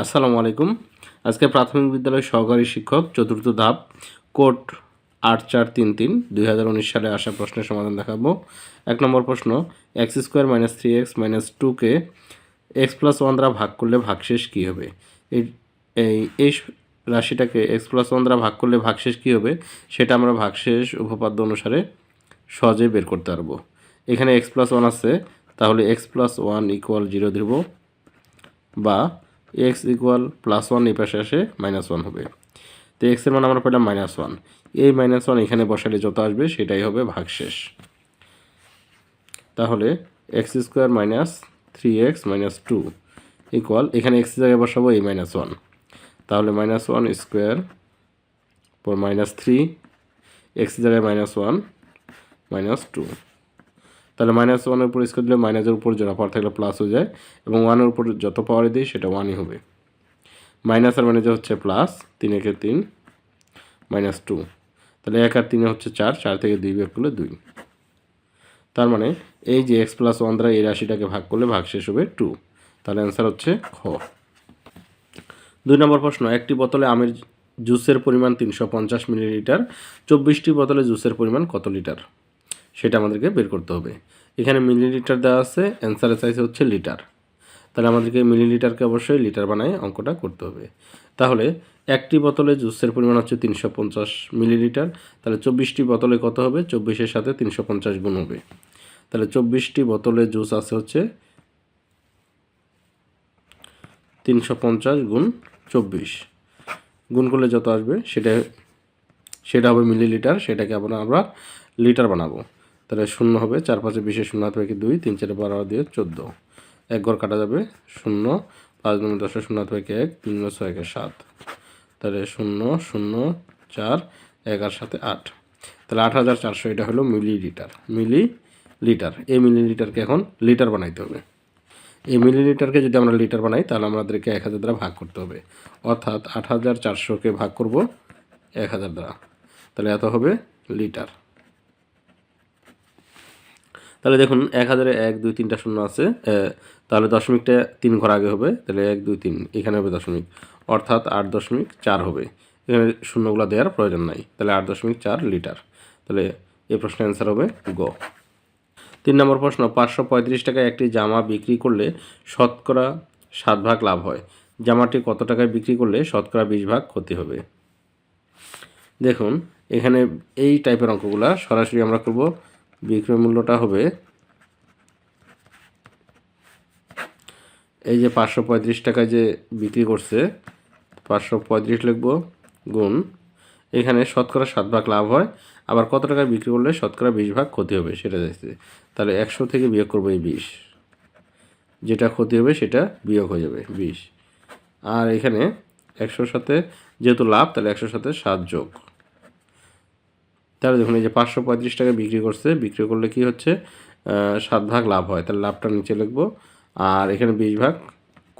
আসসালামু আলাইকুম। আজকে প্রাথমিক বিদ্যালয় সহকারী শিক্ষক চতুর্থ ধাপ, কোড আট চার তিন তিন, দুই সালে আসা প্রশ্নের সমাধান দেখাবো। এক নম্বর প্রশ্ন, x square minus three x minus টুকে এক্স প্লাস ওয়ান দ্বারা ভাগ করলে ভাগশেষ কী হবে? এই এই রাশিটাকে এক্স প্লাস ওয়ান দ্বারা ভাগ করলে ভাগশেষ কী হবে? সেটা আমরা ভাগশেষ উপপাদ্য অনুসারে সহজে বের করতে পারব। এখানে এক্স প্লাস ওয়ান আছে, তাহলে x plus one equal zero দেব বা এক্স ইকুয়াল প্লাস ওয়ান এই পাশে আসে মাইনাস ওয়ান হবে। তো এক্সের মান আমরা পেলাম মাইনাস ওয়ান। এই মাইনাস ওয়ান এখানে বসালে যত আসবে সেটাই হবে ভাগশেষ। তাহলে x square minus three x minus two equal এখানে এক্স জায়গায় বসাবো এই মাইনাস ওয়ান। তাহলে মাইনাস ওয়ান স্কোয়ার পর মাইনাস থ্রি, এক্স জায়গায় মাইনাস ওয়ান, মাইনাস টু। তাহলে মাইনাস ওয়ানের উপর স্কোয়ার দিলে মাইনাসের উপর জোড়া পাওয়ার থাকলে প্লাস হয়ে যায় এবং ওয়ানের উপর যত পাওয়ারে দিই সেটা ওয়ানই হবে। মাইনাস আর মাইনাসে হচ্ছে প্লাস তিন একে তিন মাইনাস টু তাহলে এক আর তিনে হচ্ছে চার চার থেকে দুই বিয়োগ করলে দুই। তার মানে এই যে এক্স প্লাস ওয়ান দ্বারা এই রাশিটাকে ভাগ করলে ভাগ শেষ হবে টু তাহলে অ্যান্সার হচ্ছে খ। দুই নম্বর প্রশ্ন, একটি বোতলে আমের জুসের পরিমাণ তিনশো পঞ্চাশ মিলিলিটার, চব্বিশটি বোতলে জুসের পরিমাণ কত লিটার? সেটা আমাদেরকে বের করতে হবে। এখানে মিলিলিটার দেওয়া আছে অ্যান্সারের সাইজ হচ্ছে লিটার। তাহলে আমাদেরকে মিলিলিটারকে অবশ্যই লিটার বানায় অঙ্কটা করতে হবে। তাহলে একটি বোতলে জুসের পরিমাণ হচ্ছে তিনশো পঞ্চাশ মিলিলিটার, তাহলে চব্বিশটি বোতলে কত হবে? চব্বিশের সাথে তিনশো পঞ্চাশ গুণ হবে। তাহলে চব্বিশটি বোতলে জুস আছে হচ্ছে তিনশো পঞ্চাশ গুণ চব্বিশ। গুণ করলে যত আসবে সেটা সেটা হবে মিলিলিটার, সেটাকে আমরা আমরা লিটার বানাবো। তাহলে শূন্য হবে চার পাঁচে বিশে শূন্য হাত থেকে দুই, তিন চারে বারো দিয়ে চোদ্দ। এক ঘর কাটা যাবে, শূন্য, পাঁচ নম্বর দশে শূন্য হাত থেকে এক, তিন নয় ছয় একে সাত। তাহলে শূন্য শূন্য, চার, এক আর সাথে আট। তাহলে আট হাজার চারশো, এটা হলো মিলি লিটার মিলি লিটার এই মিলি লিটারকে এখন লিটার বানাইতে হবে। এই মিলিলিটারকে যদি আমরা লিটার বানাই, তাহলে আমাদেরকে এক হাজার দ্বারা ভাগ করতে হবে। অর্থাৎ আট হাজার চারশোকে ভাগ করব এক হাজার দ্বারা। তাহলে এত হবে লিটার। তাহলে দেখুন, এক হাজারে এক, দুই, তিনটা শূন্য আছে। তাহলে দশমিকটা তিন ঘর আগে হবে, তাহলে এক, দুই, তিন, এখানে হবে দশমিক। অর্থাৎ আট দশমিক চার হবে। এখানে শূন্যগুলো দেওয়ার প্রয়োজন নাই, তাহলে আট দশমিক চার লিটার। তাহলে এই প্রশ্নের অ্যান্সার হবে গ। তিন নম্বর প্রশ্ন, পাঁচশো পঁয়ত্রিশ টাকায় একটি জামা বিক্রি করলে শতকরা সাত ভাগ লাভ হয়। জামাটি কত টাকায় বিক্রি করলে শতকরা বিশ ভাগ ক্ষতি হবে? দেখুন, এখানে এই টাইপের অঙ্কগুলা সরাসরি আমরা করব। বিক্রয় মূল্যটা হবে এই যে পাঁচশো পঁয়ত্রিশ টাকায় যে বিক্রি করছে, পাঁচশো পঁয়ত্রিশ লিখব গুণ। এখানে শতকরা সাত ভাগ লাভ হয়, আবার কত টাকায় বিক্রি করলে শতকরা বিশ ভাগ ক্ষতি হবে সেটা দেখছে তাহলে একশো থেকে বিয়োগ করব এই বিশ। যেটা ক্ষতি হবে সেটা বিয়োগ হয়ে যাবে বিশ। আর এখানে একশোর সাথে যেহেতু লাভ, তাহলে একশোর সাথে সাত যোগ। তাহলে দেখুন, এই যে পাঁচশো পঁয়ত্রিশ টাকা বিক্রি করছে, বিক্রি করলে কি হচ্ছে? সাত ভাগ লাভ হয়। তাহলে লাভটা নিচে লিখব। আর এখানে বিশ ভাগ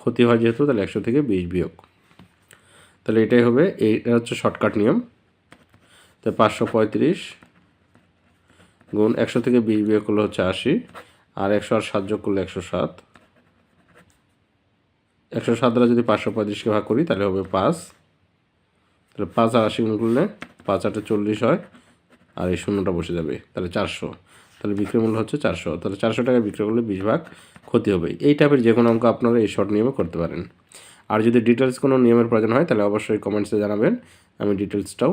ক্ষতি হয় যেহেতু, তাহলে একশো থেকে বিশ বিয়োগ। তাহলে এটাই হবে এইটা হচ্ছে শর্টকাট নিয়ম। তো পাঁচশো পঁয়ত্রিশ গুণ একশো থেকে বিশ বিয়োগ করলে হচ্ছে আশি, আর একশো আর সাত যোগ করলে একশো সাত। একশো সাত দ্বারা যদি পাঁচশো পঁয়ত্রিশকে ভাগ করি, তাহলে হবে পাঁচ। তাহলে পাঁচ আর আশি গুণ করলে পাঁচ আটে চল্লিশ হয়। আর এই শূন্যটা বসে যাবে। তাহলে চারশো। তাহলে বিক্রয় মূল্য হচ্ছে চারশো। তাহলে চারশো টাকা বিক্রয় করলে বিশ ভাগ ক্ষতি হবে। এই টাইপের যে কোনো অঙ্ক আপনারা এই শর্ট নিয়মে করতে পারেন। আর যদি ডিটেলস কোনো নিয়মের প্রয়োজন হয়, তাহলে অবশ্যই কমেন্টসে জানাবেন। আমি ডিটেলসটাও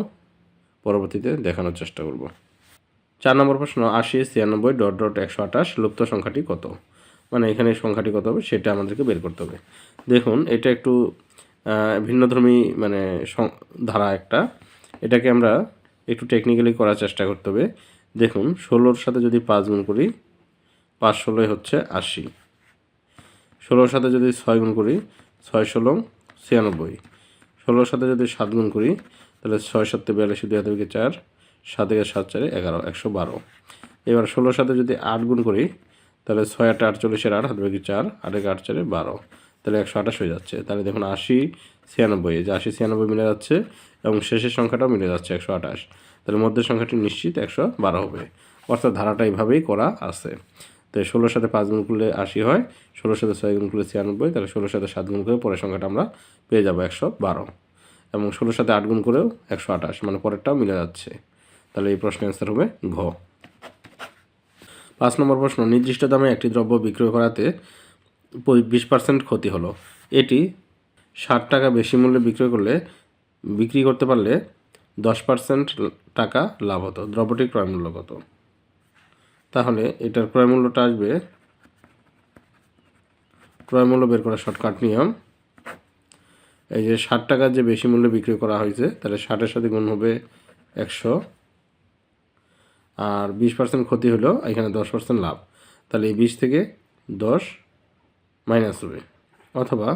পরবর্তীতে দেখানোর চেষ্টা করব। চার নম্বর প্রশ্ন, আশি ছিয়ানব্বই ডট ডট একশো আঠাশ লুপ্ত সংখ্যাটি কত? মানে এখানে সংখ্যাটি কত হবে সেটা আমাদেরকে বের করতে হবে। দেখুন, এটা একটু ভিন্নধর্মী মানে ধারা একটা। এটাকে আমরা একটু টেকনিক্যালি করার চেষ্টা করতে হবে। দেখুন, ষোলোর সাথে যদি পাঁচ গুণ করি, পাঁচ ষোলোই হচ্ছে আশি। ষোলোর সাথে যদি ছয় গুণ করি, ছয় ষোলো, ছিয়ানব্বই। ষোলোর সাথে যদি সাত গুণ করি, তাহলে ছয় সাতে বিয়াল্লিশ, দুই হাতে চার, সাত একে সাত চারে এগারো, একশো বারো। এবার ষোলোর সাথে যদি আট গুণ করি, তাহলে ছয় আটে আটচল্লিশের আট হাত চার, আট একে আট চারে বারো। তাহলে একশো আঠাশ হয়ে যাচ্ছে। তাহলে দেখুন আশি ছিয়ানব্বই যে আশি ছিয়ানব্বই মিলে যাচ্ছে এবং শেষের সংখ্যাটাও মিলে যাচ্ছে একশো আঠাশ। তাহলে মধ্যের সংখ্যাটি নিশ্চিত একশো বারো হবে। অর্থাৎ ধারাটা এইভাবেই করা আছে। তো ষোলোর সাথে পাঁচ গুণ করলে আশি হয়, ষোলোর সাথে ছয় গুণ করলে ছিয়ানব্বই, তাহলে ষোলোর সাথে সাত গুণ করে পরের সংখ্যাটা আমরা পেয়ে যাব একশো বারো। এবং ষোলোর সাথে আট গুণ করেও একশো আঠাশ মানে পরেরটাও মিলে যাচ্ছে। তাহলে এই প্রশ্নের অ্যান্সার হবে ঘ। পাঁচ নম্বর প্রশ্ন, নির্দিষ্ট দামে একটি দ্রব্য বিক্রয় করাতে বিশ পার্সেন্ট ক্ষতি হলো। এটি ষাট টাকা বেশি মূল্যে বিক্রয় করলে, বিক্রি করতে পারলে দশ পার্সেন্ট টাকা লাভ হতো, দ্রব্যটির ক্রয় মূল্য কত? তাহলে এটার ক্রয় মূল্যটা আসবে, ক্রয় মূল্য বের করা শর্টকাট নিয়ম। এই যে ষাট টাকার যে বেশি মূল্যে বিক্রি করা হয়েছে, তাহলে ষাটের সাথে গুণ হবে একশো। আর বিশ পার্সেন্ট ক্ষতি হলো, এখানে দশ পার্সেন্ট লাভ। তাহলে এই বিশ থেকে দশ মাইনাস হবে। অথবা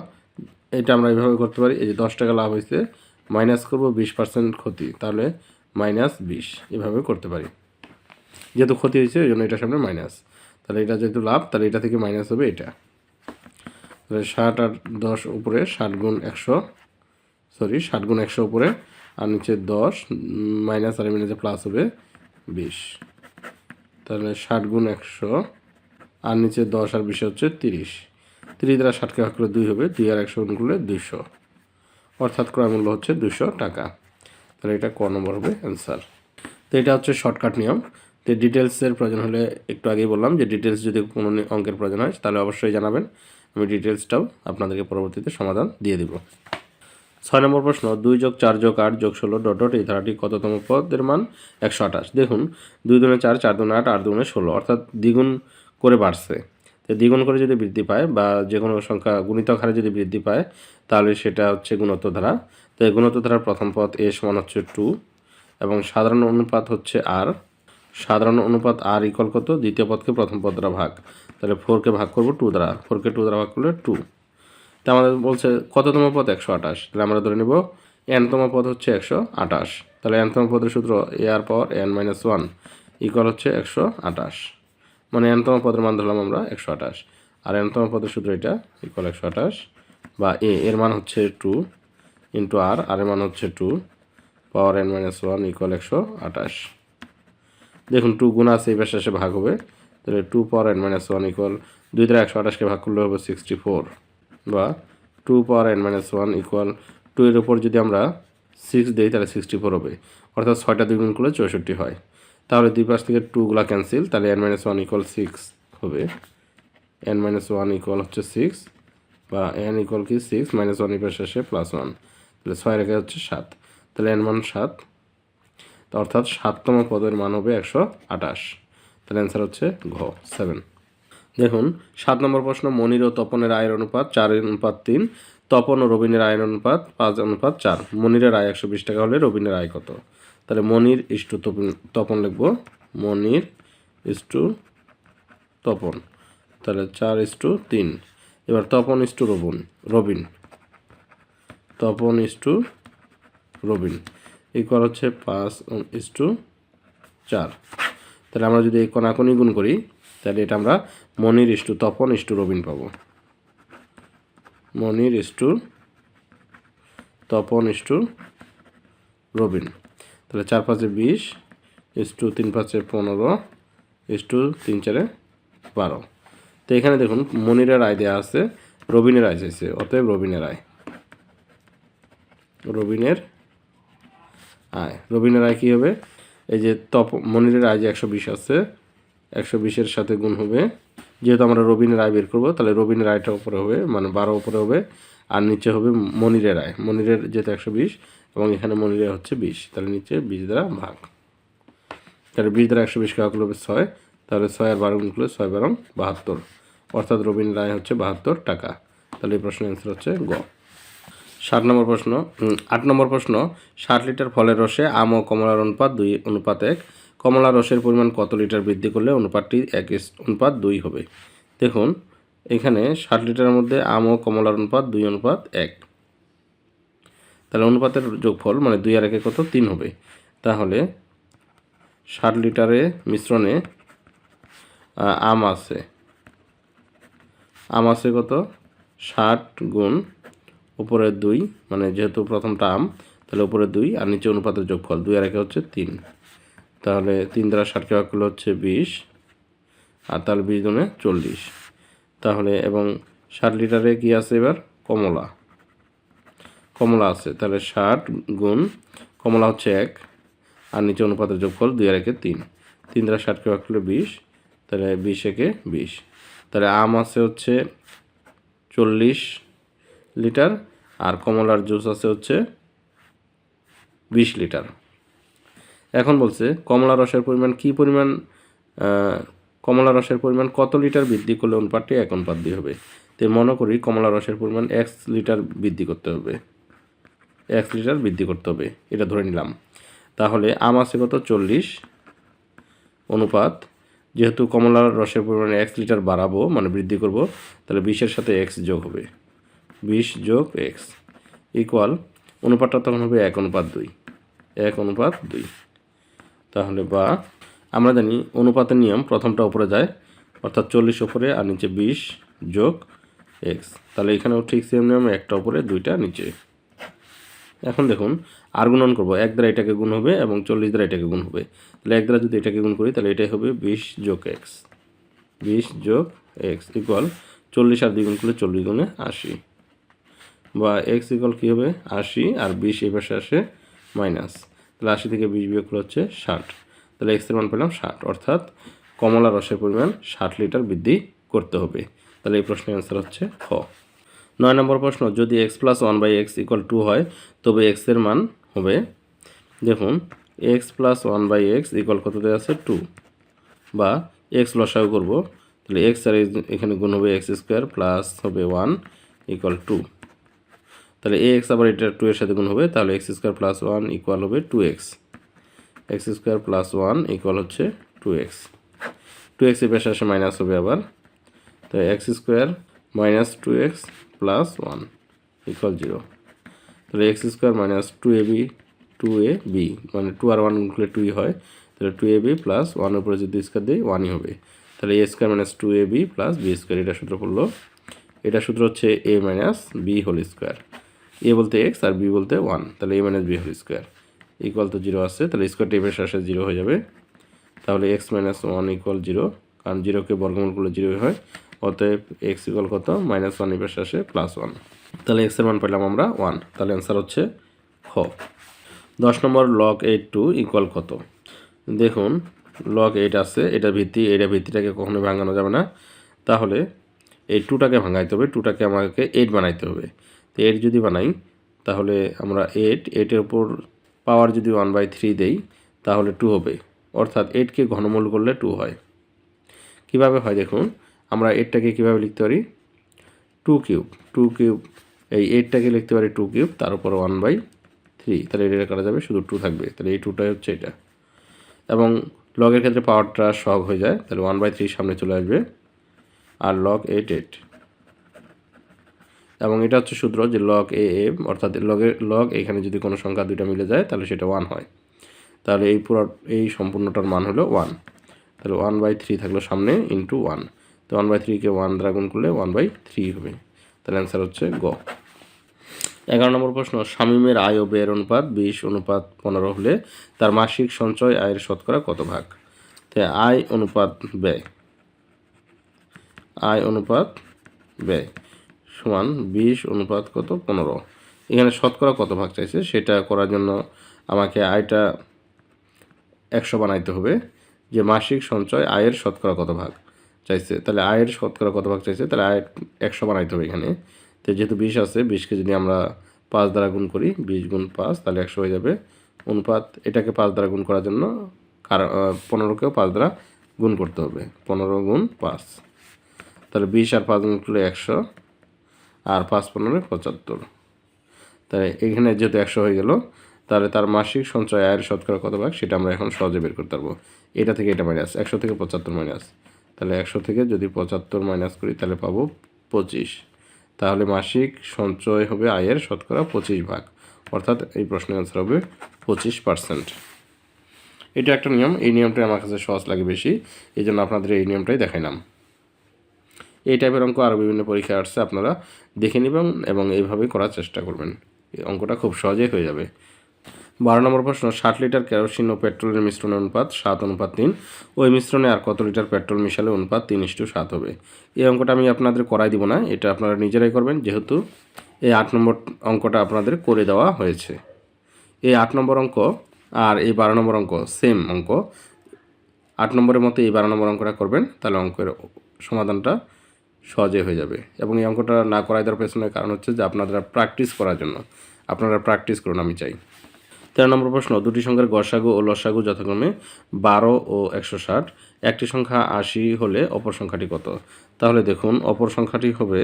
এটা আমরা এইভাবে করতে পারি, এই যে দশ টাকা লাভ হয়েছে, মাইনাস করব বিশ পার্সেন্ট ক্ষতি, তাহলে মাইনাস বিশ, এভাবে করতে পারি। যেহেতু ক্ষতি হয়েছে, ওই জন্য এটার সামনে মাইনাস। তাহলে এটা যেহেতু লাভ, তাহলে এটা থেকে মাইনাস হবে এটা। তাহলে ষাট আর দশ উপরে ষাট গুণ একশো, সরি, ষাট গুণ একশো উপরে, আর নিচে দশ, মাইনাস আর নিচে প্লাস হবে বিশ। তাহলে ষাট গুণ একশো, আর নিচে দশ আর বিশ হচ্ছে তিরিশ। তিরিশ দ্বারা ষাটকে ভাগ করলে দুই হবে, দুই আর একশো গুণ করলে দুইশো। অর্থাৎ ক্রয় মূল্য হচ্ছে দুশো টাকা। তাহলে এটা ক নম্বর হবে অ্যান্সার তো এটা হচ্ছে শর্টকাট নিয়ম। তো ডিটেলসের প্রয়োজন হলে একটু আগেই বললাম যে ডিটেলস যদি কোনো অঙ্কের প্রয়োজন হয়, তাহলে অবশ্যই জানাবেন। আমি ডিটেলসটাও আপনাদেরকে পরবর্তীতে সমাধান দিয়ে দিব। ছয় নম্বর প্রশ্ন, দুই যোগ চার যোগ আট যোগ ষোলো ডট ডট, এই ধারাটি কততম পদের মান? একশো আঠাশ। দেখুন, দুই দুনে চার চার দুনে আট আট দুনে ষোলো, অর্থাৎ দ্বিগুণ করে বাড়ছে। তো দ্বিগুণ করে যদি বৃদ্ধি পায় বা যে কোনো সংখ্যা গুণিতক হারে যদি বৃদ্ধি পায়, তাহলে সেটা হচ্ছে গুণত্ব ধারা তো এই গুণত্ব ধারার প্রথম পদ এ সমান হচ্ছে টু এবং সাধারণ অনুপাত হচ্ছে আর। সাধারণ অনুপাত আর ইকল কত? দ্বিতীয় পদকে প্রথম পদ দ্বারা ভাগ। তাহলে ফোরকে ভাগ করব টু দ্বারা। ফোরকে টু দ্বারা ভাগ করলে টু তো আমাদের বলছে কততম পদ? একশো আঠাশ। তাহলে আমরা ধরে নেব এনতম পদ হচ্ছে একশো আঠাশ। তাহলে এনতম পদের সূত্র a r power n minus one equal হচ্ছে একশো আঠাশ। মানে এনতম পদের মান ধরলাম আমরা একশো আঠাশ। আর এনতম পদের সূত্র এটা ইকুয়াল একশো আঠাশ বা এ, এর মান হচ্ছে টু ইন্টু আর আর এর মান হচ্ছে two power n minus one equal একশো আঠাশ। দেখুন টু গুণ আছে, এই পাশে ভাগ হবে। তাহলে two power n minus one equal দুই দ্বারা একশো আঠাশকে ভাগ করলে হবে সিক্সটি ফোর বা two power n minus one equal two এর উপর যদি আমরা সিক্স দিই, তাহলে সিক্সটি ফোর হবে। অর্থাৎ ছয়টা দুই গুণ করলে চৌষট্টি হয়। তাহলে দুই পাশ থেকে টুগুলা ক্যান্সেল তাহলে n minus one equal six হবে। এন মাইনাস ওয়ান ইকুয়াল হচ্ছে সিক্স বা এন ইকুয়াল কি? সিক্স মাইনাস ওয়ান ইকুয়াল শেষে প্লাস ওয়ান তাহলে ছয় রেখে হচ্ছে সাত। তাহলে এন মান সাত। অর্থাৎ সাততম পদের মান হবে একশো আঠাশ। তাহলে অ্যান্সার হচ্ছে ঘ সেভেন দেখুন, সাত নম্বর প্রশ্ন, মনির ও তপনের আয়ের অনুপাত চার অনুপাত তিন, তপন ও রবিনের আয়ের অনুপাত পাঁচ অনুপাত চার। মনিরের আয় একশো বিশ টাকা হলে রবিনের আয় কত? তাহলে মনির ইস্টু তপন তপন লিখব মনির ইস্টু তপন তাহলে চার ইস্টু তিন এবার Tapan is to Rabin Rabin Tapan is to Rabin equal হচ্ছে পাঁচ ইস্টু চার তাহলে আমরা যদি এই কণাকণি গুণ করি তাহলে এটা আমরা Monir is to Tapan is to Rabin পাবো Monir is to Tapan is to Rabin তাহলে চার পাঁচে বিশ এস টু তিন পাঁচে পনেরো এস টু তিন চারে বারো। তো এখানে দেখুন, মনিরের আয় দেওয়া আছে, রবিনের আয় চাইছে, অতএব রবিনের আয়। রবিনের আয়। রবিনের আয় কী হবে? এই যে তপ, মনিরের আয় যে একশো বিশ আছে, একশো বিশের সাথে গুণ হবে। যেহেতু আমরা রবিনের আয় বের করব, তাহলে রবিনের আয়টা উপরে হবে মানে বারো উপরে হবে, আর নিচে হবে মনিরের আয়। মনিরের যেহেতু একশো বিশ এখানে মনিরের হচ্ছে বিশ। তাহলে নিচে বিশ দ্বারা ভাগ। তাহলে বিশ দ্বারা একশো বিশ ভাগ ছয়। তাহলে ছয় আর বারো গুণ ছয় বারো বাহাত্তর। অর্থাৎ রবীন রায় হচ্ছে বাহাত্তর টাকা। তাহলে এই প্রশ্নের অ্যান্সার হচ্ছে গ। ষাট নম্বর প্রশ্ন আট নম্বর প্রশ্ন, ষাট লিটার ফলের রসে আম ও কমলার অনুপাত দুই, অনুপাত এক। কমলা রসের পরিমাণ কত লিটার বৃদ্ধি করলে অনুপাতটি এক অনুপাত দুই হবে? দেখুন, এখানে ষাট লিটারের মধ্যে আম ও কমলার অনুপাত দুই, অনুপাত এক। তাহলে অনুপাতের যোগফল মানে দুই আর একে কত? তিন হবে। তাহলে ষাট লিটারে মিশ্রণে আম আছে। আম আছে কত? ষাট গুণ উপরে দুই মানে যেহেতু প্রথমটা আম, তাহলে উপরে দুই আর নিচে অনুপাতের যোগফল দুই আর একে হচ্ছে তিন। তাহলে তিন দ্বারা ষাটকে ভাগ হচ্ছে বিশ, আর তাহলে বিশ গুণে চল্লিশ। তাহলে এবং ষাট লিটারে কি আছে এবার? কমলা। কমলা আছে, তাহলে ষাট গুণ কমলা হচ্ছে এক, আর নিচে অনুপাতের যোগফল দুই আর একে তিন। তিন দ্বারা ষাটকে ভাগ করলে বিশ, তাহলে বিশ একে বিশ। তাহলে আম আছে হচ্ছে চল্লিশ লিটার, আর কমলার জুস আছে হচ্ছে বিশ লিটার। এখন বলছে, কমলা রসের পরিমাণ কি পরিমাণ কমলা রসের পরিমাণ কত লিটার বৃদ্ধি করলে অনুপাতটি এক অনুপাত দিয়ে হবে? তো মনে করি কমলা রসের পরিমাণ এক্স লিটার বৃদ্ধি করতে হবে। এক লিটার বৃদ্ধি করতে হবে। এটা ধরে নিলাম। তাহলে আম আছে কত? চল্লিশ। অনুপাত, যেহেতু কমলার রসের পরিমাণে এক লিটার বাড়াবো মানে বৃদ্ধি করব, তাহলে বিশের সাথে এক্স যোগ হবে। বিশ যোগ এক্স ইকুয়াল অনুপাতটা তখন হবে এক অনুপাত দুই। এক অনুপাত দুই। তাহলে বা, আমরা জানি অনুপাতের নিয়ম প্রথমটা উপরে যায়, অর্থাৎ চল্লিশ উপরে আর নিচে বিশ যোগ এক্স। তাহলে এখানেও ঠিক সেম নিয়ম, একটা উপরে, দুইটা নিচে। এখন দেখুন, আর গুণন করব। এক দ্বারা এটাকে গুণ হবে এবং চল্লিশ দ্বারা এটাকে গুণ হবে। তাহলে এক দ্বারা যদি এটাকে গুণ করি, তাহলে এটাই হবে বিশ যোগ এক্স। বিশ যোগ এক্স ইকুয়াল চল্লিশ আর দুই গুণ করলে চল্লিশ গুণে আশি। বা এক্স ইকুয়াল কী হবে? আশি আর বিশ এই পাশে আসে মাইনাস। তাহলে আশি থেকে বিশ বিয়োগ করলে হচ্ছে ষাট। তাহলে এক্সের মান পেলাম ষাট। অর্থাৎ কমলা রসের পরিমাণ ষাট লিটার বৃদ্ধি করতে হবে। তাহলে এই প্রশ্নের অ্যান্সার হচ্ছে খ। নয় নম্বর প্রশ্ন, যদি x plus one by x equal two হয়, তবে এক্সের মান হবে, দেখুন x plus one by x equal কত দেওয়া আছে? টু বা এক্স লসাগু করব, তাহলে এক্স আর এখানে গুণ হবে এক্স স্কোয়ার প্লাস হবে ওয়ান ইকুয়াল টু তাহলে এ এক্স আবার এটা টু এর সাথে গুণ হবে, তাহলে x square plus one equal হবে two x x square plus one equal হচ্ছে টু এক্স টু এক্সের পাশে আসে মাইনাস হবে আবার। তো x square minus two x plus one equal zero তাহলে x square minus two a b two a b মানে টু আর ওয়ান করলে টুই হয়, তাহলে টু এ বি প্লাস ওয়ানের উপরে যদি স্কোয়ার দিই ওয়ানই হবে। তাহলে a square minus two a b plus b square এটা সূত্র পড়ল। এটা সূত্র হচ্ছে a minus b whole square a বলতে এক্স আর বি বলতে ওয়ান তাহলে a minus b whole square equal তো জিরো আছে, তাহলে স্কোয়ার টেপের শেষে জিরো হয়ে যাবে। তাহলে x minus one equal zero কারণ জিরোকে বর্গমূল করলে জিরো হয়। অতএব এক্স ইকুয়াল কত? মাইনাস ওয়ানের শেষে প্লাস ওয়ান তাহলে এক্সের মান পেলাম আমরা ওয়ান তাহলে অ্যান্সার হচ্ছে খ। দশ নম্বর লক এইট টু ইকুয়াল কত? দেখুন লক এইট আছে, এটা ভিত্তি, এটা ভিত্তিটাকে কখনো ভাঙানো যাবে না। তাহলে এই টুটাকে ভাঙাইতে হবে টুটাকে আমাকে এইট বানাইতে হবে। তো এইট যদি বানাই, তাহলে আমরা এইট এইটের উপর পাওয়ার যদি ওয়ান বাই থ্রি দেই, তাহলে টু হবে। অর্থাৎ এইটকে ঘনমূল করলে টু হয়। কীভাবে হয় দেখুন আমরা এইটটাকে কীভাবে লিখতে পারি? টু কিউব টু কিউব এই এইটটাকে লিখতে পারি টু কিউব তার উপর ওয়ান বাই থ্রি তাহলে এটা করা যাবে, শুধু টু থাকবে, তাহলে এই টুটাই হচ্ছে এটা। এবং লগের ক্ষেত্রে পাওয়ারটা সহগ হয়ে যায়, তাহলে ওয়ান বাই থ্রি সামনে চলে আসবে, আর লগ এইট এইট এবং এটা হচ্ছে সূত্র যে লগ এ এম অর্থাৎ লগের লগ এখানে যদি কোনো সংখ্যা দুইটা মিলে যায়, তাহলে সেটা ওয়ান হয়। তাহলে এই পুরো, এই সম্পূর্ণটার মান হলো ওয়ান তাহলে ওয়ান বাই থ্রি থাকল সামনে ইন্টু ওয়ান তো ওয়ান বাই থ্রিকে ওয়ান দ্বারা গুণ করলে ওয়ান বাই থ্রি হবে। তাহলে অ্যান্সার হচ্ছে গ। এগারো নম্বর প্রশ্ন, শামীমের আয় ও ব্যয়ের অনুপাত, বিশ অনুপাত পনেরো হলে তার মাসিক সঞ্চয় আয়ের শতকরা কত ভাগ? তো আয় অনুপাত ব্যয়। আয় অনুপাত ব্যয় সমান বিশ অনুপাত কত? পনেরো। এখানে শতকরা কত ভাগ চাইছে? সেটা করার জন্য আমাকে আয়টা একশো বানাইতে হবে। যে মাসিক সঞ্চয় আয়ের শতকরা কত ভাগ? চাইছে, তাহলে আয়ের শতকরা কত ভাগ চাইছে, তাহলে আয় একশো বানাইতে হবে এখানে। তো যেহেতু বিশ আছে, বিশকে যদি আমরা পাঁচ দ্বারা গুণ করি, বিশ গুণ পাঁচ, তাহলে একশো হয়ে যাবে অনুপাত। এটাকে পাঁচ দ্বারা গুণ করার জন্য কারণ পনেরোকেও পাঁচ দ্বারা গুণ করতে হবে, পনেরো গুণ পাঁচ। তাহলে বিশ আর পাঁচ গুণ করলে একশো, আর পাঁচ পনেরো পঁচাত্তর। তাই এখানে যেহেতু একশো হয়ে গেল, তাহলে তার মাসিক সঞ্চয় আয়ের শতকরা কত ভাগ সেটা আমরা এখন সহজে বের করতে পারব। এটা থেকে এটা মাইনাস একশো থেকে পঁচাত্তর মাইনাস তাহলে একশো থেকে যদি পঁচাত্তর মাইনাস করি, তাহলে পাবো পঁচিশ। তাহলে মাসিক সঞ্চয় হবে আয়ের শতকরা পঁচিশ ভাগ। অর্থাৎ এই প্রশ্নের অ্যান্সার হবে পঁচিশ পার্সেন্ট এটা একটা নিয়ম, এই নিয়মটাই আমার কাছে সহজ লাগে বেশি। এই জন্য আপনাদের এই নিয়মটাই দেখাইলাম। এই টাইপের অঙ্ক আরও বিভিন্ন পরীক্ষা আসছে, আপনারা দেখে নেবেন এবং এইভাবেই করার চেষ্টা করবেন। এই অঙ্কটা খুব সহজেই হয়ে যাবে। বারো নম্বর প্রশ্ন, ষাট লিটার কেরোসিন ও পেট্রোলের মিশ্রণের অনুপাত সাত, অনুপাত তিন। ওই মিশ্রণে আর কত লিটার পেট্রোল মিশালে অনুপাত তিন ইস্টু সাত হবে? এই অঙ্কটা আমি আপনাদের করাই দিব না, এটা আপনারা নিজেরাই করবেন, যেহেতু এই আট নম্বর অঙ্কটা আপনাদের করে দেওয়া হয়েছে। এই আট নম্বর অঙ্ক আর এই বারো নম্বর অঙ্ক সেম অঙ্ক। আট নম্বরের মতো এই বারো নম্বর অঙ্কটা করবেন, তাহলে অঙ্কের সমাধানটা সহজে হয়ে যাবে। এবং এই অঙ্কটা না করাই দেওয়ার পেছনের কারণ হচ্ছে যে আপনারা প্র্যাকটিস করার জন্য। আপনারা প্র্যাকটিস করুন, আমি চাই। তেরো নম্বর প্রশ্ন, দুটি সংখ্যার গসাগু ও লসাগু যথাক্রমে বারো ও একশো ষাট। একটি সংখ্যা আশি হলে অপর সংখ্যাটি কত? তাহলে দেখুন, অপর সংখ্যাটি হবে,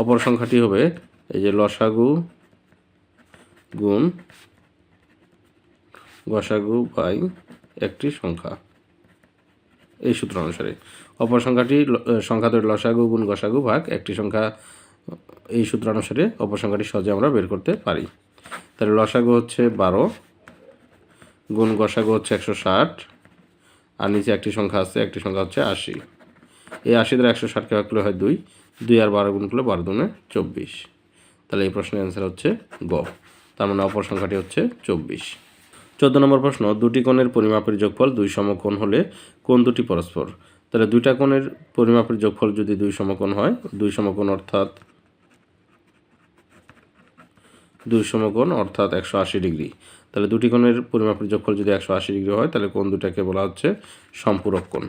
অপর সংখ্যাটি হবে এই যে লসাগু গুণ গসাগু বাই একটি সংখ্যা। এই সূত্র অনুসারে অপর সংখ্যাটি সংখ্যা দুটি লসাগু গুণ গসাগু ভাগ একটি সংখ্যা এই সূত্র অনুসারে অপর সংখ্যাটি সহজে আমরা বের করতে পারি। তাহলে লসাগু হচ্ছে বারো, গুণ গসাগু হচ্ছে একশো ষাট, আর নিচে একটি সংখ্যা আছে, একটি সংখ্যা হচ্ছে আশি। এই আশি দ্বারা একশো ষাটকে ভাগ করলে হয় দুই দুই আর বারো গুণ করলে বারো দুনে চব্বিশ। তাহলে এই প্রশ্নের অ্যান্সার হচ্ছে গ। তার মানে অপর সংখ্যাটি হচ্ছে চব্বিশ। চোদ্দ নম্বর প্রশ্ন, দুটি কোণের পরিমাপের যোগফল দুই সমকোণ হলে কোন দুটি পরস্পর। তাহলে দুইটা কোণের পরিমাপের যোগফল যদি দুই সমকোণ হয়, দুই সমকোণ অর্থাৎ দুই সমকোণ অর্থাৎ একশো আশি ডিগ্রি। তাহলে দুটি কোণের পরিমাপের যোগফল যদি একশো আশি ডিগ্রি হয়, তাহলে কোণ দুটাকে বলা হচ্ছে সম্পূরক কোণ।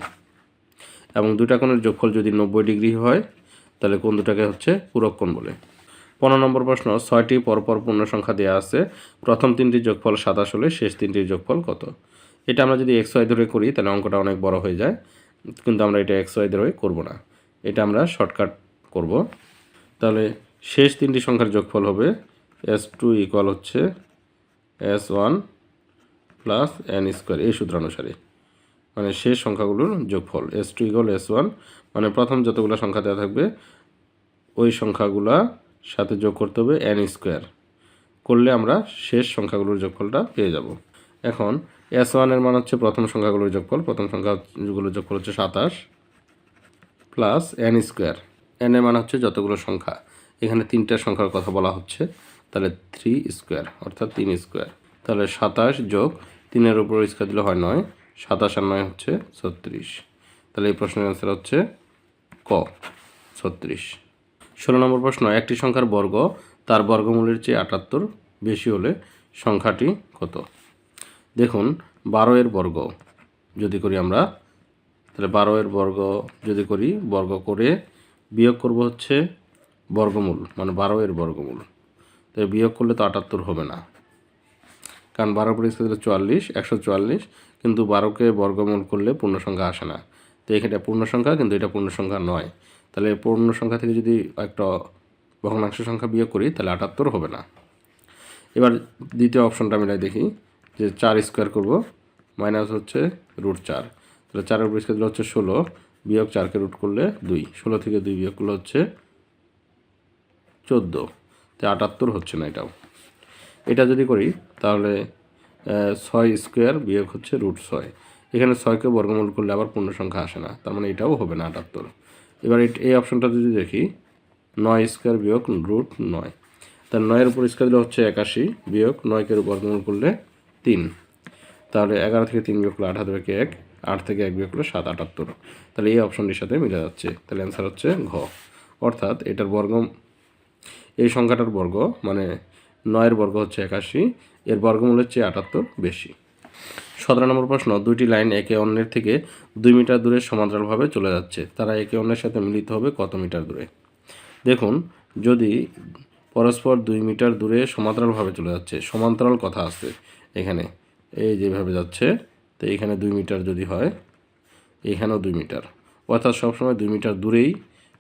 এবং দুটা কোণের যোগফল যদি নব্বই ডিগ্রি হয়, তাহলে কোণ দুটাকে হচ্ছে পূরক কোণ বলে। পনেরো নম্বর প্রশ্ন, ছয়টি পরপর পূর্ণ সংখ্যা দেওয়া আছে। প্রথম তিনটির যোগফল সাতাশ হলে শেষ তিনটির যোগফল কত? এটা আমরা যদি এক্স ওয়াই ধরে করি, তাহলে অঙ্কটা অনেক বড় হয়ে যায়। কিন্তু আমরা এটা এক্স ওয়াই ধরে করব না। এটা আমরা শর্টকাট করব। তাহলে শেষ তিনটি সংখ্যার যোগফল হবে এস টু ইকুয়াল হচ্ছে S one plus n square এই সূত্র অনুসারে। মানে শেষ সংখ্যাগুলোর যোগফল। S two equal S one মানে প্রথম যতগুলো সংখ্যা দেওয়া থাকবে, ওই সংখ্যাগুলা সাথে যোগ করতে হবে এন স্কোয়ার করলে আমরা শেষ সংখ্যাগুলোর যোগফলটা পেয়ে যাব। এখন এস ওয়ানের মান হচ্ছে প্রথম সংখ্যাগুলোর যোগফল। প্রথম সংখ্যাগুলোর যোগফল হচ্ছে সাতাশ প্লাস এন স্কোয়ার এন এর মান হচ্ছে যতগুলো সংখ্যা। এখানে তিনটা সংখ্যার কথা বলা হচ্ছে। তাহলে থ্রি স্কোয়ার অর্থাৎ তিন স্কোয়ার তাহলে সাতাশ যোগ তিনের উপর স্কোয়ার দিলে হয় নয়, সাতাশ আর নয় হচ্ছে ছত্রিশ। তাহলে এই প্রশ্নের অ্যান্সার হচ্ছে ক, ছত্রিশ। ষোলো নম্বর প্রশ্ন, একটি সংখ্যার বর্গ, তার বর্গমূলের চেয়ে আটাত্তর বেশি হলে সংখ্যাটি কত? দেখুন, বারো এর বর্গ যদি করি আমরা, তাহলে বারো এর বর্গ যদি করি, বর্গ করে বিয়োগ করব হচ্ছে বর্গমূল মানে বারো এর বর্গমূল। তাই বিয়োগ করলে তো আটাত্তর হবে না। কারণ বারো পরিষ্কার চুয়াল্লিশ, একশো চুয়াল্লিশ, কিন্তু বারোকে বর্গমূল করলে পূর্ণ সংখ্যা আসে না। তো এখানে পূর্ণ সংখ্যা কিন্তু এটা পূর্ণ সংখ্যা নয়। তাহলে পূর্ণ সংখ্যা থেকে যদি একটা ভগ্নাংশ সংখ্যা বিয়োগ করি, তাহলে আটাত্তর হবে না। এবার দ্বিতীয় অপশনটা মিলাই দেখি, যে চার স্কোয়ার করব, মাইনাস হচ্ছে রুট চার। তাহলে চারের দিলে হচ্ছে ষোলো, বিয়োগ চারকে রুট করলে দুই। ষোলো থেকে দুই বিয়োগ করলে হচ্ছে চোদ্দ। তো আটাত্তর হচ্ছে না এটাও। এটা যদি করি, তাহলে ছয় স্কোয়ার বিয়োগ হচ্ছে রুট ছয়। এখানে ছয়কে বর্গমূল করলে আবার পূর্ণ সংখ্যা আসে না, তার মানে এটাও হবে না আটাত্তর। এবার এই অপশনটা যদি দেখি, নয় স্কোয়ার বিয়োগ রুট নয়। তার নয়ের উপর স্কোয়ার দিলে হচ্ছে একাশি, বিয়োগ নয়কে বর্গমূল করলে তিন। তাহলে এগারো থেকে তিন বিয়োগ করলে আট হাতে বাকি এক, আট থেকে এক বিয়োগ করলে সাত, আটাত্তর। তাহলে এই অপশনটির সাথে মিলে যাচ্ছে। তাহলে অ্যান্সার হচ্ছে ঘ। অর্থাৎ এটার বর্গ এই সংখ্যাটার বর্গ মানে নয়ের বর্গ হচ্ছে একাশি, এর বর্গমূলের চেয়ে আটাত্তর বেশি। সতেরো নম্বর প্রশ্ন, দুইটি লাইন একে অন্যের থেকে দুই মিটার দূরে সমান্তরালভাবে চলে যাচ্ছে। তারা একে অন্যের সাথে মিলিত হবে কত মিটার দূরে? দেখুন, যদি পরস্পর দুই মিটার দূরে সমান্তরালভাবে চলে যাচ্ছে, সমান্তরাল কথা আছে এখানে, এই যেভাবে যাচ্ছে, তো এখানে দুই মিটার যদি হয়, এখানেও দুই মিটার। অর্থাৎ সবসময় দুই মিটার দূরেই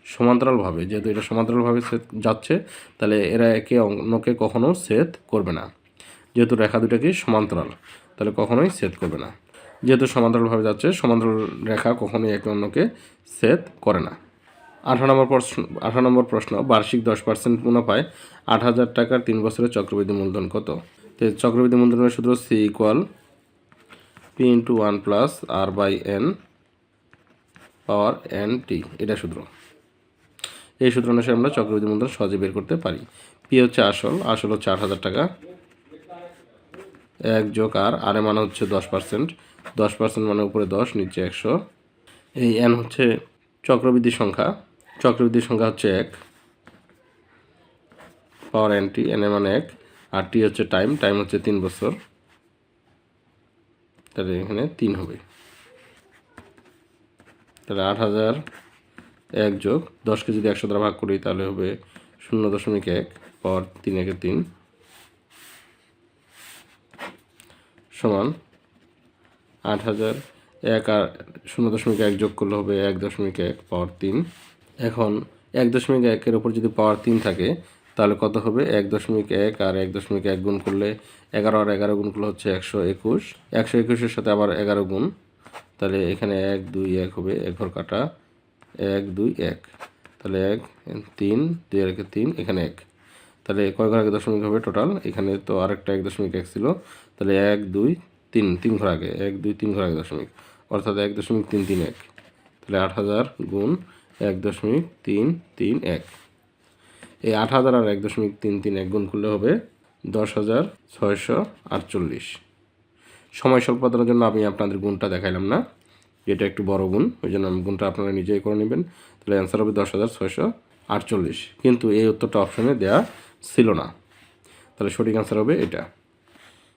সমান্তরালভাবে, যেহেতু এটা সমান্তরালভাবে সেট যাচ্ছে, তাহলে এরা একে অন্যকে কখনো সেট করবে না। যেহেতু রেখা দুটাকে সমান্তরাল, তাহলে কখনোই সেট করবে না। যেহেতু সমান্তরালভাবে যাচ্ছে, সমান্তরাল রেখা কখনোই একে অন্যকে সেট করে না। আঠারো নম্বর প্রশ্ন, আঠারো নম্বর প্রশ্ন, বার্ষিক দশ পার্সেন্ট মুনাফায় আট হাজার টাকার তিন বছরের চক্রবৃদ্ধি মূলধন কত? তো চক্রবৃদ্ধি মূলধনের সূত্র C equal P into one plus r by n power n t এটা সূত্র। এই সূত্র অনুসারে আমরা চক্রবৃদ্ধি মূলধন সহজে বের করতে পারি। পি হচ্ছে আসল আসল হচ্ছে আট হাজার টাকা। এক যোগ আর আর এর মানে হচ্ছে দশ পার্সেন্ট। দশ পার্সেন্ট মানে উপরে দশ, নিচে একশো। এই এন হচ্ছে চক্রবৃদ্ধি সংখ্যা। চক্রবৃদ্ধির সংখ্যা হচ্ছে এক। পাওয়ার এন টি এন এর মানে এক। আর টি হচ্ছে টাইম টাইম হচ্ছে তিন বছর। তাহলে এখানে তিন হবে। তাহলে আট হাজার এক যোগ দশকে যদি একশো দ্বারা ভাগ করি, তাহলে হবে শূন্য দশমিক এক পাওয়ার তিন একে তিন সমান আট হাজার এক আর শূন্য দশমিক এক যোগ করলে হবে এক দশমিক এক পাওয়ার তিন। এখন এক দশমিক একের ওপর যদি পাওয়ার তিন থাকে, তাহলে কত হবে? এক দশমিক এক আর এক দশমিক এক গুণ করলে এগারো আর এগারো গুণ করলে হচ্ছে একশো একুশ। একশো একুশের সাথে আবার এগারো গুণ, তাহলে এখানে এক, দুই, এক হবে, এক ঘর কাটা এক, দুই, এক। তাহলে এক, তিন, দুই আর একে তিন, এখানে এক। তাহলে কয় ঘর আগে দশমিক হবে টোটাল এখানে তো আরেকটা এক দশমিক এক ছিল। তাহলে এক, দুই, তিন তিন ঘর আগে। এক, দুই, তিন ঘর আগে দশমিক। অর্থাৎ এক দশমিক তিন তিন, এক। তাহলে আট হাজার গুণ এক দশমিক তিন তিন, এক। এই আট হাজার আর এক দশমিক তিন তিন, এক গুণ করলে হবে দশ হাজার ছয়শো আটচল্লিশ। সময় স্বল্পতার জন্য আমি আপনাদের গুণটা দেখাইলাম না। এটা একটু বড় গুণ ওই জন্য আমি গুণটা আপনারা নিজেই করে নেবেন। তাহলে অ্যান্সার হবে দশ হাজার ছয়শো আটচল্লিশ। কিন্তু এই উত্তরটা অপশানে দেওয়া ছিল না। তাহলে সঠিক অ্যান্সার হবে এটা।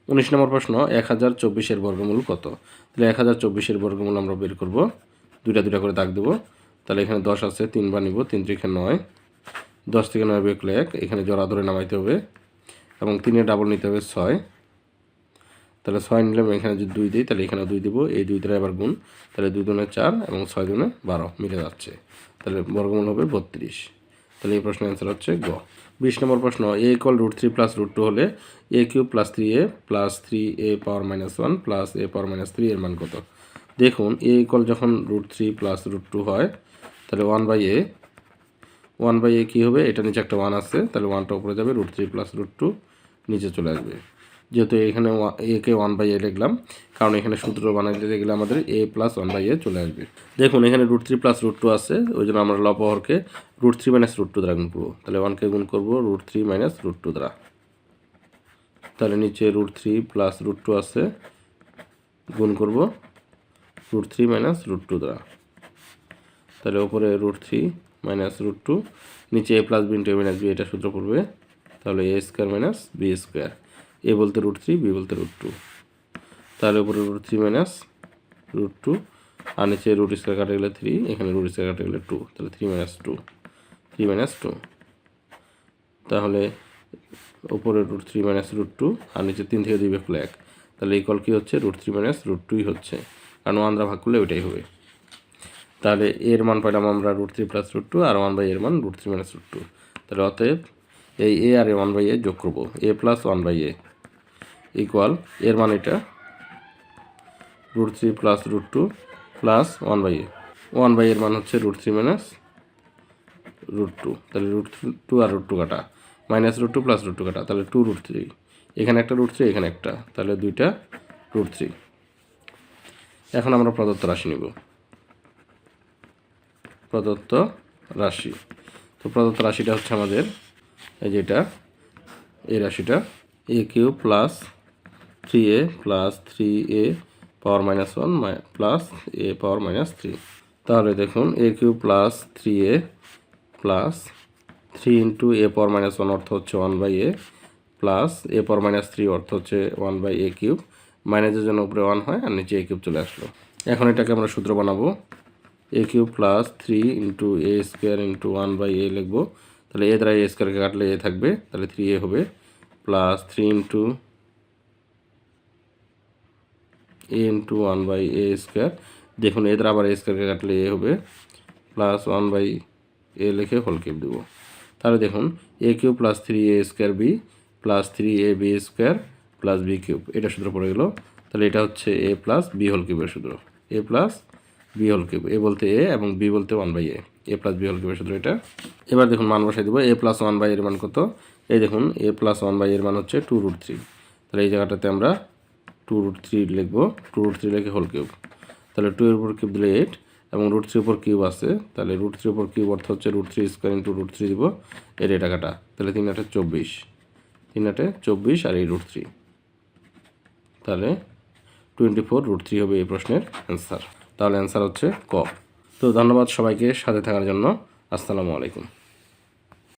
উনিশ নম্বর প্রশ্ন, এক হাজার চব্বিশের বর্গমূল কত? তাহলে এক হাজার চব্বিশের বর্গমূল আমরা বের করব। দুইটা দুইটা করে দাগ দেবো। তাহলে এখানে দশ আছে তিনবার নিব, তিন ত্রিখে নয়। দশ থেকে নয় বেকলে এক, এখানে জোড়া ধরে নামাইতে হবে। এবং তিনে ডাবল নিতে হবে ছয়। তাহলে ছয় নিলাম, এখানে যদি দুই দিই, তাহলে এখানে দুই দিব, এই দুই দ্বারা এবার গুণ, তাহলে দুই দুনে চার এবং ছয় দুনে বারো মিলে যাচ্ছে। তাহলে বর্গমূল হবে বত্রিশ। তাহলে এই প্রশ্নের অ্যান্সার হচ্ছে গ। বিশ নম্বর প্রশ্ন a equal root three plus root two হলে a cube plus three a plus three a power minus one plus a power minus three এর মান কত? দেখুন এ ইকল যখন root three plus root two হয়, তাহলে one by a one by a কী হবে? এটা নিচে একটা ওয়ান আছে, তাহলে ওয়ানটা উপরে যাবে root three plus root two নিচে চলে আসবে। যেহেতু এখানে এ কে ওয়ান বাই এ লিখলাম, কারণ এখানে সূত্র বানাইতে গেলে আমাদের a plus one by a চলে আসবে। দেখুন, এখানে root three plus root two আছে ওই জন্য আমরা লপহরকে root three minus root two দ্বারা গুণ করব। তাহলে ওয়ানকে গুণ করব root three minus root two দ্বারা। তাহলে নিচে root three plus root two আছে, গুণ করব root three minus root two দ্বারা। তাহলে ওপরে root three minus root two নিচে a plus b into minus b এটা সূত্র পড়বে, তাহলে a square minus b square a বলতে রুট থ্রি বি বলতে রুট টু তাহলে উপরে root three minus root two আর নিচে রুট স্কোয়ার কাটে গেলে থ্রি এখানে রুট স্কোয়ার কাটে গেলে টু তাহলে three minus two three minus two তাহলে উপরে root three minus root two আর নিচে তিন থেকে দুই ভাগ করলে এক। তাহলে এই কল কী হচ্ছে? রুট থ্রি মাইনাস রুট টুই হচ্ছে। কারণ ওয়ান দ্বারা ভাগ করলে ওইটাই হবে। তাহলে এর মান পাইলাম আমরা root three plus root two R one by এর মান root three minus root two তাহলে অতএব এই এ আর এ ওয়ান বাই এ যোগ করব। A plus one by a equal এর মান এটা? Root three plus root two plus one by a one by এর মান হচ্ছে root three minus root two তাহলে রুট টু আর রুট টু কাটা। Minus root two plus root two কাটা। তাহলে টু রুট থ্রি এখানে একটা রুট থ্রি এখানে একটা। তাহলে দুইটা রুট থ্রি এখন আমরা প্রদত্ত রাশি নিব। প্রদত্ত রাশি। তো প্রদত্ত রাশিটা হচ্ছে আমাদের এই যেটা এই রাশিটা a cube plus three a plus three a power minus one plus a power minus three তাহলে দেখুন a cube plus three a plus three into a power minus one অর্থ হচ্ছে one by a plus a power minus three অর্থ হচ্ছে one by A cube মাইনাসের জন্য উপরে one হয় আর নিচে এ কিউব চলে আসলো। এখন এটাকে আমরা সূত্র বানাবো। A cube plus three into a square into one by a লিখব। তাহলে এ দ্বারা এ স্কোয়ারকে কাটলে এ থাকবে। তাহলে থ্রি এ হবে। Plus three into a into one by a square দেখুন এ দ্বারা আবার এ স্কোয়ারকে কাটলে এ হবে প্লাস ওয়ান বাই এ লিখে হোল কিউব দেবো। তাহলে দেখুন a cube plus three a square b plus three a b square plus b cube এটা সূত্র পড়ে গেল। তাহলে এটা হচ্ছে এ প্লাস বি হোল কিউবের সূত্র। A plus b whole cube a বলতে এ এবং বি বলতে one by a a plus b whole কিউবের সূত্র এটা। এবার দেখুন, মান বসাই দেবো। এ প্লাস ওয়ান বাই এর মান কত? এই দেখুন এ প্লাস ওয়ান বাই এর মান হচ্ছে টু রুট থ্রি তাহলে এই জায়গাটাতে আমরা টু রুট থ্রি লিখব টু রুট থ্রি লিখে হোল কিউব তাহলে টু এর উপর কিউব দিলে এইট এবং রুট থ্রি উপর কিউব আছে, তাহলে রুট থ্রি উপর কিউব অর্থ হচ্ছে root three square into root three দিব এর এই টাকাটা তাহলে তিন আটে চব্বিশ, তিন আটে চব্বিশ আর এই রুট থ্রি তাহলে টোয়েন্টি ফোর রুট থ্রি হবে এই প্রশ্নের অ্যান্সার তাহলে অ্যান্সার হচ্ছে ক। তো ধন্যবাদ সবাইকে সাথে থাকার জন্য। আসসালামু আলাইকুম।